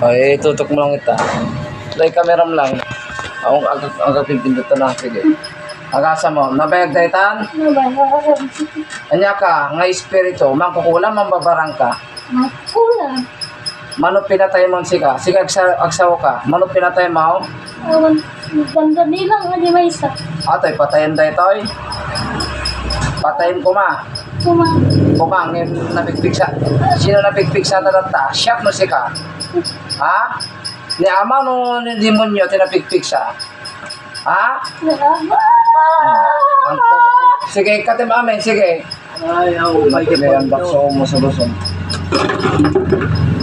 Ay, tutok mo lang ita. Camera mo lang. Ang ang ang pipindot na sige. Agasa mo, nabayag daytan? Anya ka, nga espiritu, mangkukulam, mambabarang ka. Makulang. Mano pinatay mo sika? Sige, agsa, agsaw ka. Mano pinatay mo? Awan, ganda nilang nga di may isa. Atoy, patayin daytoy. Patayin ko ma. Kuma, Kumang, yung napigpig sa... Sino napigpig sa tatata? Siyak no sika. Ha? Ni ama no ni demonyo tinapigpig sa. Ha? Sige, katim amin, sige. Ay, God. May ang bakso mo sa luson.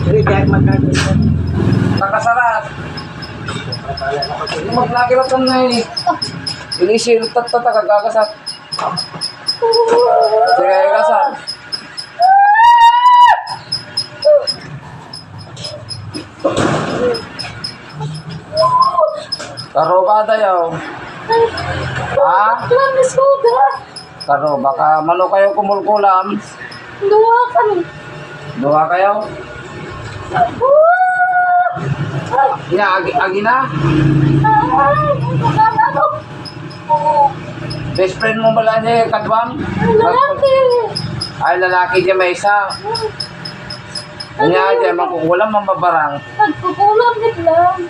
Sige, kahit magkakita. Nakasarat. Maglagirot ka na eh. Inisir, tatata, kagagasat. Sige, kasat. Karo ba tayo? Ha? Lamis ko da. Karo, baka mano kayo kumulkulam. Luwa kami. Duha kayo? Ya, agi, agi na. Best friend mo pala niya, Kadwam? Lalaki. Ay, lalaki niya may isa. Kanya dyan, makukulam, mamabarang. Nagkukulang din lang.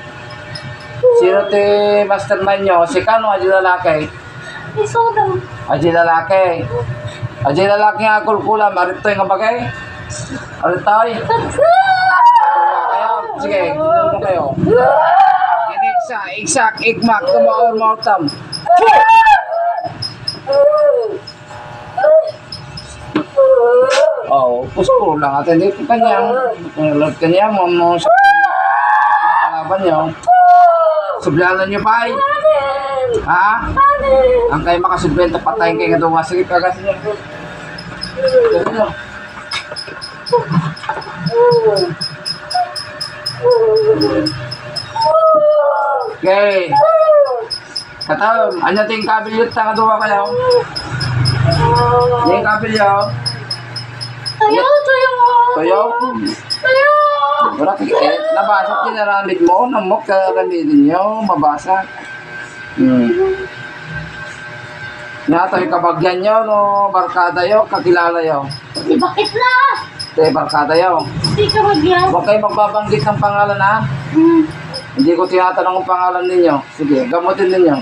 Sino ti mastermind nyo? Si Kano, aji lalaki. Isodang. Aji lalaki. Aji lalaki nga kulkulam, arito yung bagay. Aritoy. Kayo, sige, tulungan mo kayo. Iniksa, iksak, ikmak, tumaor, mortam. Oh, pusko lang at hindi ko kanyang, lord kanya mo, mo sa kalaban nyo. Sublanan nyo pa Ha? Ang kayo makasublenta, patayin kayo nga duwa. Sige, kagasin nyo. Sige nyo. Okay. Kataw, anya ting kabilyot ta duwa kayo. Yung kabilyo. Tayo, tayo. Toyo. Tayo. Wala ka eh, nabasag kinaramid mo, namok ka ramidin nyo, mabasa. Hmm. Natoy kabagyan nyo, no, barkada yo, kakilala yo. Di bakit na? Te, barkada yo. Di ka magyan. Huwag kayo magbabanggit ng pangalan ha. Hmm. Hindi ko tinatanong ang pangalan ninyo. Sige, gamutin ninyo.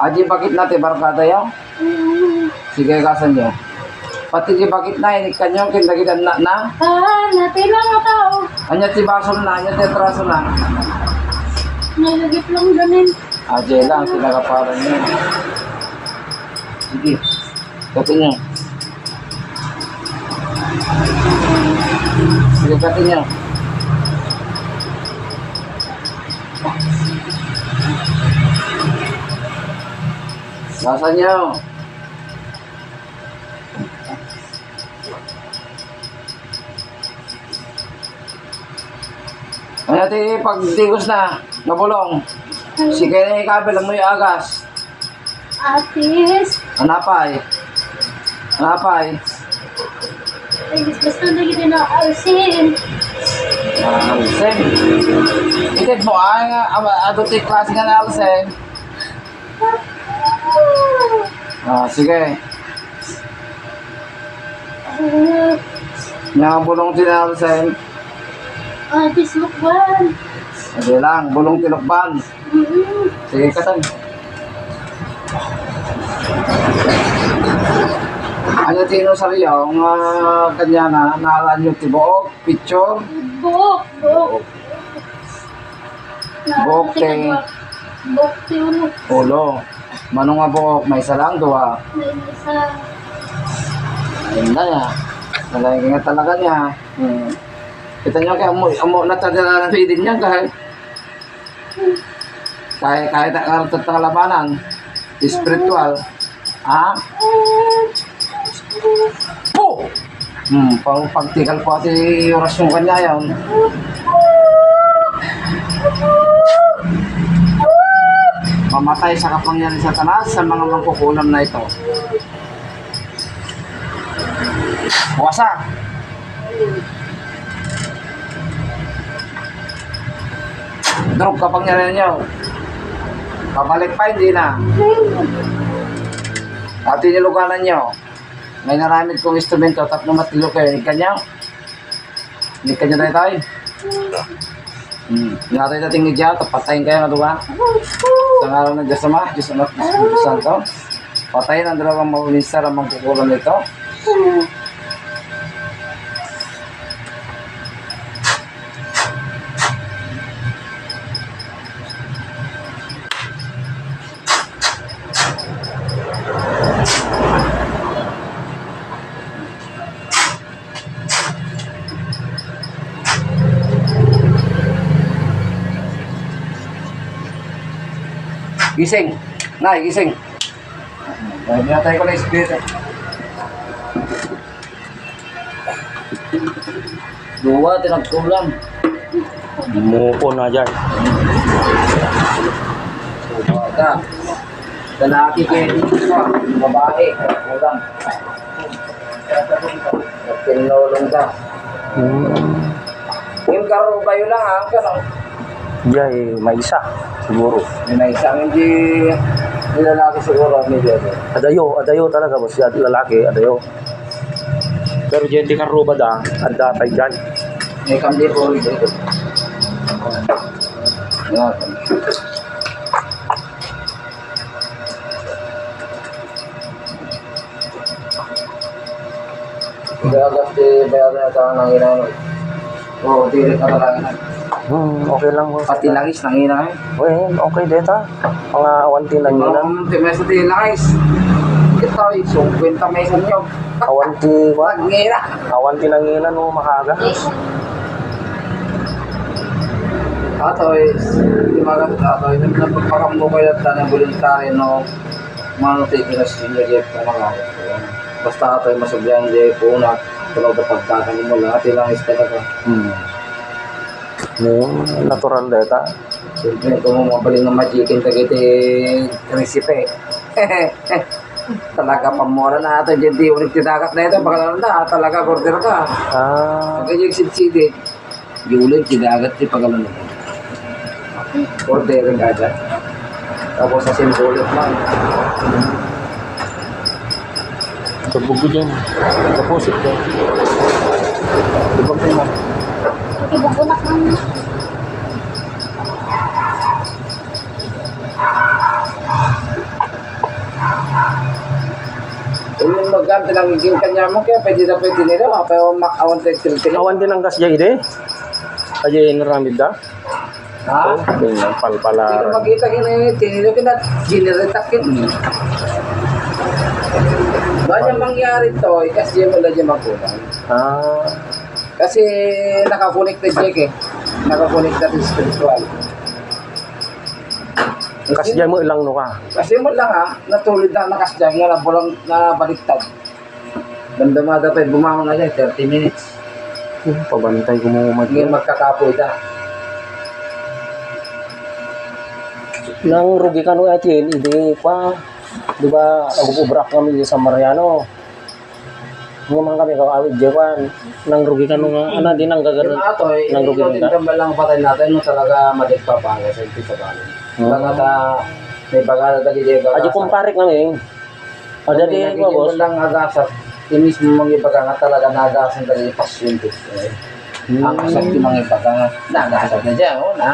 Aji, bakit natin barkada? Hmm. Sige, kasan nyo. Pati di bakit na, inikan nyo, kindagitan na na. Ah, natin lang ang tao. Anya ti baso na, anya ti traso na. Nalagip lang ganin. Aje lang, pinakapalan nyo. Sige, katin nyo. Sige, katin nyo. Nasa nyo. Ano ti pagdigos na, nabulong. Sige na ikabil, mo yung agas. Atis. Anapay. Anapay. Ay, basta na kita na alsin. Ah, Alsen. Itit mo ay nga, ado ti klase nga na Alsen. Ah, sige. Ah, Nga bulong ti na Alsen. Atis lukban. Adi lang, bulong ti Lukban. Mm-mm. Sige, katan. Ano tino sa riyaw, nga kanya na, naalan nyo ti Book, picture, Buok. Buok. Buok, te. Buok, te. Ulo. ulo. Manong nga Book, may isa lang, duwa. May isa. Ayun na. Nalagay nga talaga niya. Hmm. Kita niyo kaya mo, mo natadala ng feeding niya kahit kahit kahit ang karot at kalabanan. Spiritual. Ha? Po! Hmm, pang pagtikal po ati oras yung kanya yun. Mamatay sa kapangyarihan sa tanas sa mga mangkukulam na ito. Wasak! drug kapangyarihan niyo. Pabalik pa, hindi na. At tiniluganan niyo. May naramit kong instrumento, tatlong matilo kayo. Hindi kanya. Hindi kanya tayo tayo. Hmm. Hindi natin nating idya, patayin kayo nga diba? Sa ngalan ng Diyos Ama, Diyos Anak, Diyos Santo. Patayin ang dalawang maulisar ang magkukulang nito. Gising. Nay, gising. Ay, binatay ko na yung espiritu. Dua, tinagkulang. Muko na dyan. Bata. Lalaki kayo dito ka. Babae. Kulang. Tinulong ka. Hmm. Yung karo kayo lang ha. Ganun. Diyan, may isa. Siguro. May na isang hindi hindi lalaki siguro. Medyo. Adayo, adayo talaga boss. Yan, lalaki, adayo. Pero diyan di karuba da, ang datay dyan. May kamdi po rin dito. Yan. Kaya kasi bayaran na tayo ng inano. Oo, tirik na talaga. Hmm, okay lang boss. Pati langis ng ina eh. Well, okay deta. Mga awanti na nyo na. Mga mesa din langis. Ito, isong kwenta mesa nyo. Awanti, what? Wag ngira. Awanti na ngina no, makaga. Atoy, di mga atoy, nagpapakamu ko yung tanong voluntary no mga tigilas niya jeep na mga basta atoy masugyan jeep una tulog na pagkakanin mo lahat ilang is talaga Hmm. Yung natural deta. siyempre kung mabaling ng majikin tagayti resipe talaga pamora na ito dyan di ulit tinakat na ito baka na talaga order ka Ah, Pagka yung sitsidi, di ulit tinakat di pagkalan na order ka dyan tapos sa simpulit man tubog ko dyan. Deposit ko. Ibang mo. Ibubunak ng Yung magkanta lang iging kanya mo, kaya pwede na pwede nila, pero makawan tayo tiltil. Awan din ang gas dyan ide. Aja naramid da. Ha? Yung Hindi makita ka na yun, tinilo ka na, giniritakin. Ba niya mangyari to, kasi yung wala niya magkulang. Ah, Kasi nakakunik na Jack eh. Nakakunik na rin spiritual. ang gas dyan mo ilang no ka. Kasi mo lang ha, natulid na nakasdyan nga na bulang na baliktad. Damdamada pa, bumangon na dyan, 30 minutes. Hmm, pabantay mo Ngayon magkakapoy na. Nang rugi ka no atin, hindi pa. Di ba, nag-ubrak kami sa Mariano. Nga man kami kawawid, Jewan. Nang rugi ka no nga, ano din ang ato eh, Nang rugi din ka? tambal lang patay natin, no talaga madikpa pa nga sa sa balon. Oo. Baka ta, may baga na tagi dito. Aja kumparik kami. Ada di ko, boss. lang agasat. Yung mismo mga ibaga nga talaga nagasan talaga yung pasyente. Eh. Hmm. Ang asat yung mga ibaga nga, nagasat na dyan, oh, na.